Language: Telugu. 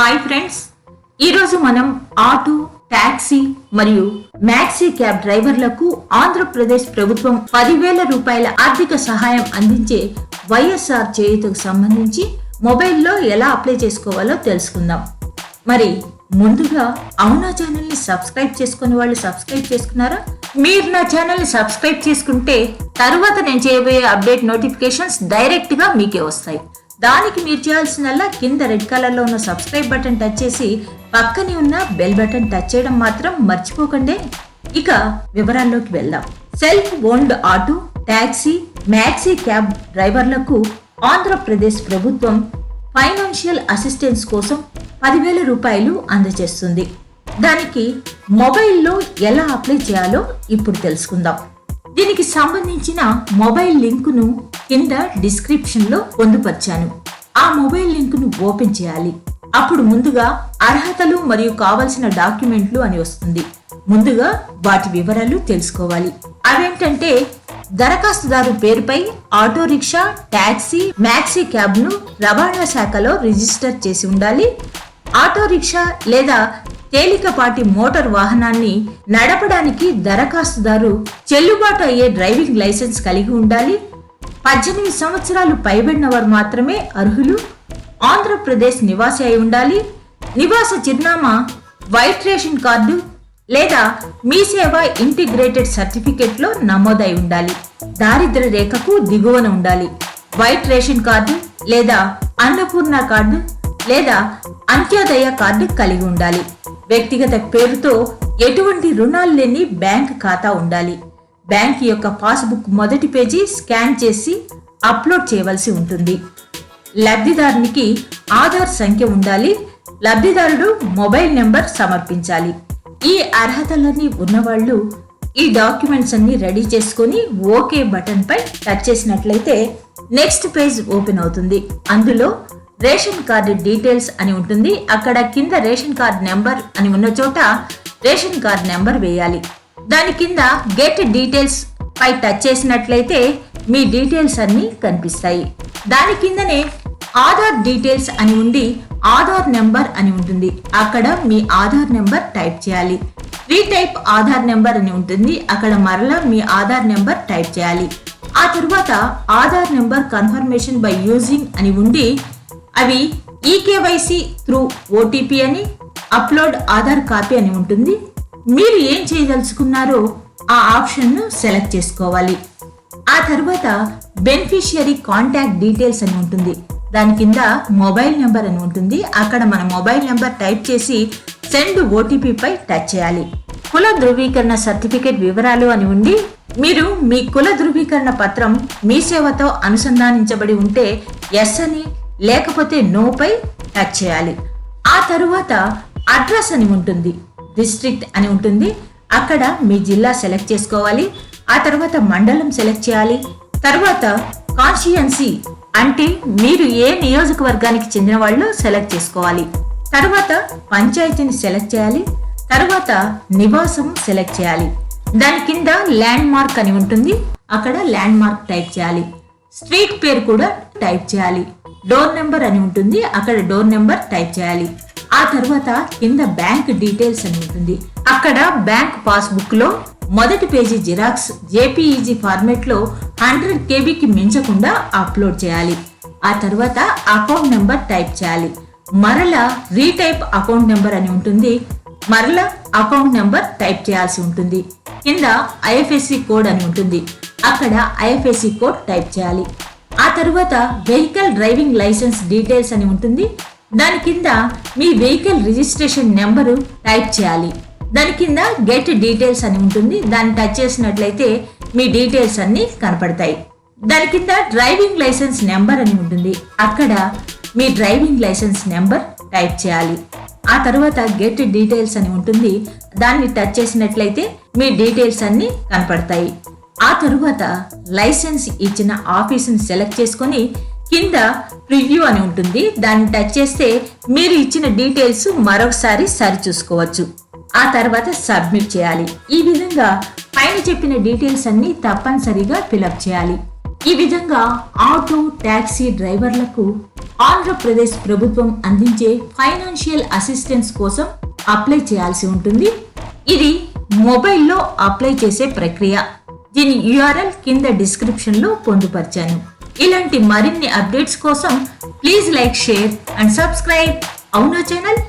హాయ్ ఫ్రెండ్స్ ఈరోజు మనం ఆటో ట్యాక్సీ మరియు మ్యాక్సీ క్యాబ్ డ్రైవర్లకు ఆంధ్రప్రదేశ్ ప్రభుత్వం పదివేల రూపాయల ఆర్థిక సహాయం అందించే వైఎస్ఆర్ చేయుతకు సంబంధించి మొబైల్లో ఎలా అప్లై చేసుకోవాలో తెలుసుకుందాం. మరి ముందుగా అవునా ఛానల్ని సబ్స్క్రైబ్ చేసుకునే వాళ్ళు సబ్స్క్రైబ్ చేసుకున్నారా? మీరు నా ఛానల్ని సబ్స్క్రైబ్ చేసుకుంటే తరువాత నేను చేయబోయే అప్డేట్ నోటిఫికేషన్స్ డైరెక్ట్గా మీకే వస్తాయి. దానికి మీరు చేయాల్సిందల్లా కింద రెడ్ కలర్లో ఉన్న సబ్స్క్రైబ్ బటన్ టచ్ చేసి పక్కనే ఉన్న బెల్ బటన్ టచ్ చేయడం మాత్రం మర్చిపోకండి. ఇక వివరాల్లోకి వెళ్దాం. Self owned auto taxi maxi cab డ్రైవర్లకు ఆంధ్రప్రదేశ్ ప్రభుత్వం ఫైనాన్షియల్ అసిస్టెన్స్ కోసం పదివేల రూపాయలు అందజేస్తుంది. దానికి మొబైల్లో ఎలా అప్లై చేయాలో ఇప్పుడు తెలుసుకుందాం. దీనికి సంబంధించిన మొబైల్ లింకును కింద డిస్క్రిప్షన్లో పొందుపరిచాను. ఆ మొబైల్ లింకును ఓపెన్ చేయాలి. అప్పుడు ముందుగా అర్హతలు మరియు కావలసిన డాక్యుమెంట్లు అని వస్తుంది. ముందుగా వాటి వివరాలు తెలుసుకోవాలి. అవేంటంటే దరఖాస్తుదారు పేరుపై ఆటో రిక్షా ట్యాక్సీ మ్యాక్సీ క్యాబ్ను రవాణా శాఖలో రిజిస్టర్ చేసి ఉండాలి. ఆటో రిక్షా లేదా తేలికపాటి మోటార్ వాహనాన్ని నడపడానికి దరఖాస్తుదారు చెల్లుబాటు అయ్యే డ్రైవింగ్ లైసెన్స్ కలిగి ఉండాలి. పద్దెనిమిది సంవత్సరాలు పైబడిన వారు మాత్రమే అర్హులు. ఆంధ్రప్రదేశ్ నివాసి అయి ఉండాలి. నివాస చిరునామా వైట్ రేషన్ కార్డు లేదా మీ సేవ ఇంటిగ్రేటెడ్ సర్టిఫికేట్లో నమోదై ఉండాలి. దారిద్ర రేఖకు దిగువన ఉండాలి. వైట్ రేషన్ కార్డు లేదా అన్నపూర్ణ కార్డు లేదా అంత్యోదయ కార్డు కలిగి ఉండాలి. వ్యక్తిగత పేరుతో ఎటువంటి రుణాలు లేని బ్యాంక్ ఖాతా ఉండాలి. బ్యాంక్ యొక్క పాస్బుక్ మొదటి పేజీ స్కాన్ చేసి అప్లోడ్ చేయవలసి ఉంటుంది. లబ్ధిదారునికి ఆధార్ సంఖ్య ఉండాలి. లబ్ధిదారుడు మొబైల్ నెంబర్ సమర్పించాలి. ఈ అర్హతలన్నీ ఉన్నవాళ్ళు ఈ డాక్యుమెంట్స్ అన్ని రెడీ చేసుకొని ఓకే బటన్ పై టచ్ చేసినట్లయితే నెక్స్ట్ పేజ్ ఓపెన్ అవుతుంది. అందులో రేషన్ కార్డు డీటెయిల్స్ అని ఉంటుంది. అక్కడ కింద రేషన్ కార్డ్ నెంబర్ అని ఉన్న చోట రేషన్ కార్డ్ నెంబర్ వేయాలి. దాని కింద గెట్ డీటెయిల్స్ పై టచ్ చేసినట్లయితే మీ డీటెయిల్స్ అన్ని కనిపిస్తాయి. దాని కిందనే ఆధార్ డీటెయిల్స్ అని ఉండి ఆధార్ నెంబర్ అని ఉంటుంది. అక్కడ మీ ఆధార్ నెంబర్ టైప్ చేయాలి. రీటైప్ ఆధార్ నెంబర్ అని ఉంటుంది అక్కడ మరలా మీ ఆధార్ నెంబర్ టైప్ చేయాలి. ఆ తర్వాత Aadhaar number confirmation by using అని ఉండి అవి ఈకేవైసీ త్రూ ఓటీపీ అని అప్లోడ్ ఆధార్ కాపీ అని ఉంటుంది. మీరు ఏం చేయదలుచుకున్నారో ఆ ఆప్షన్ను సెలెక్ట్ చేసుకోవాలి. ఆ తర్వాత బెనిఫిషియరీ కాంటాక్ట్ డీటెయిల్స్ అని ఉంటుంది. దాని కింద మొబైల్ నెంబర్ అని ఉంటుంది. అక్కడ మన మొబైల్ నెంబర్ టైప్ చేసి సెండ్ ఓటీపీపై టచ్ చేయాలి. కుల ధృవీకరణ సర్టిఫికేట్ వివరాలు అని ఉండి మీరు మీ కుల ధృవీకరణ పత్రం మీ సేవతో అనుసంధానించబడి ఉంటే ఎస్ అని లేకపోతే నోపై టచ్ చేయాలి. ఆ తరువాత అడ్రస్ అని ఉంటుంది. డిస్ట్రిక్ట్ అని ఉంటుంది. అక్కడ మీ జిల్లా సెలెక్ట్ చేసుకోవాలి. ఆ తర్వాత మండలం సెలెక్ట్ చేయాలి. తర్వాత కాన్షియన్సీ అంటే మీరు ఏ నియోజకవర్గానికి చెందిన వాళ్ళు సెలెక్ట్ చేసుకోవాలి. తర్వాత పంచాయతీని సెలెక్ట్ చేయాలి. తర్వాత నివాసం సెలెక్ట్ చేయాలి. దాని కింద ల్యాండ్ మార్క్ అని ఉంటుంది. అక్కడ ల్యాండ్ మార్క్ టైప్ చేయాలి. స్ట్రీట్ పేరు కూడా టైప్ చేయాలి. డోర్ నెంబర్ అని ఉంటుంది. అక్కడ డోర్ నెంబర్ టైప్ చేయాలి. ఆ తర్వాత కింద బ్యాంక్ డీటెయిల్స్ అని ఉంటుంది. అక్కడ బ్యాంక్ పాస్బుక్లో మొదటి పేజీ జిరాక్స్ జేపీఈజీ ఫార్మేట్లో హండ్రెడ్ కేబీకి మించకుండా అప్లోడ్ చేయాలి. ఆ తర్వాత అకౌంట్ నెంబర్ టైప్ చేయాలి. మరలా రీటైప్ అకౌంట్ నెంబర్ అని ఉంటుంది. మరలా అకౌంట్ నెంబర్ టైప్ చేయాల్సి ఉంటుంది. కింద ఐఎఫ్ఎస్సి కోడ్ అని ఉంటుంది. అక్కడ ఐఎఫ్ఎస్సి కోడ్ టైప్ చేయాలి. ఆ తర్వాత వెహికల్ డ్రైవింగ్ లైసెన్స్ డీటెయిల్స్ అని ఉంటుంది. దాని కింద మీ వెహికల్ రిజిస్ట్రేషన్ నెంబరు టైప్ చేయాలి. దాని కింద గెట్ డీటెయిల్స్ అని ఉంటుంది. దాన్ని టచ్ చేసినట్లయితే మీ డీటెయిల్స్ అన్నీ కనపడతాయి. దాని కింద డ్రైవింగ్ లైసెన్స్ నెంబర్ అని ఉంటుంది. అక్కడ మీ డ్రైవింగ్ లైసెన్స్ నెంబర్ టైప్ చేయాలి. ఆ తర్వాత గెట్ డీటెయిల్స్ అని ఉంటుంది. దాన్ని టచ్ చేసినట్లయితే మీ డీటెయిల్స్ అన్నీ కనపడతాయి. ఆ తరువాత లైసెన్స్ ఇచ్చిన ఆఫీసుని సెలెక్ట్ చేసుకొని కింద ప్రివ్యూ అని ఉంటుంది. దాన్ని టచ్ చేస్తే మీరు ఇచ్చిన డీటెయిల్స్ మరొకసారి సరిచూసుకోవచ్చు. ఆ తర్వాత సబ్మిట్ చేయాలి. ఈ విధంగా పైన చెప్పిన డీటెయిల్స్ అన్ని తప్పనిసరిగా ఫిలప్ చేయాలి. ఈ విధంగా ఆటో ట్యాక్సీ డ్రైవర్లకు ఆంధ్రప్రదేశ్ ప్రభుత్వం అందించే ఫైనాన్షియల్ అసిస్టెన్స్ కోసం అప్లై చేయాల్సి ఉంటుంది. ఇది మొబైల్లో అప్లై చేసే ప్రక్రియ. దీని యూఆర్ఎల్ కింద డిస్క్రిప్షన్లో పొందుపరిచాను. ఇలాంటి మరిన్ని అప్డేట్స్ కోసం please like share and subscribe. అవునా ఛానల్?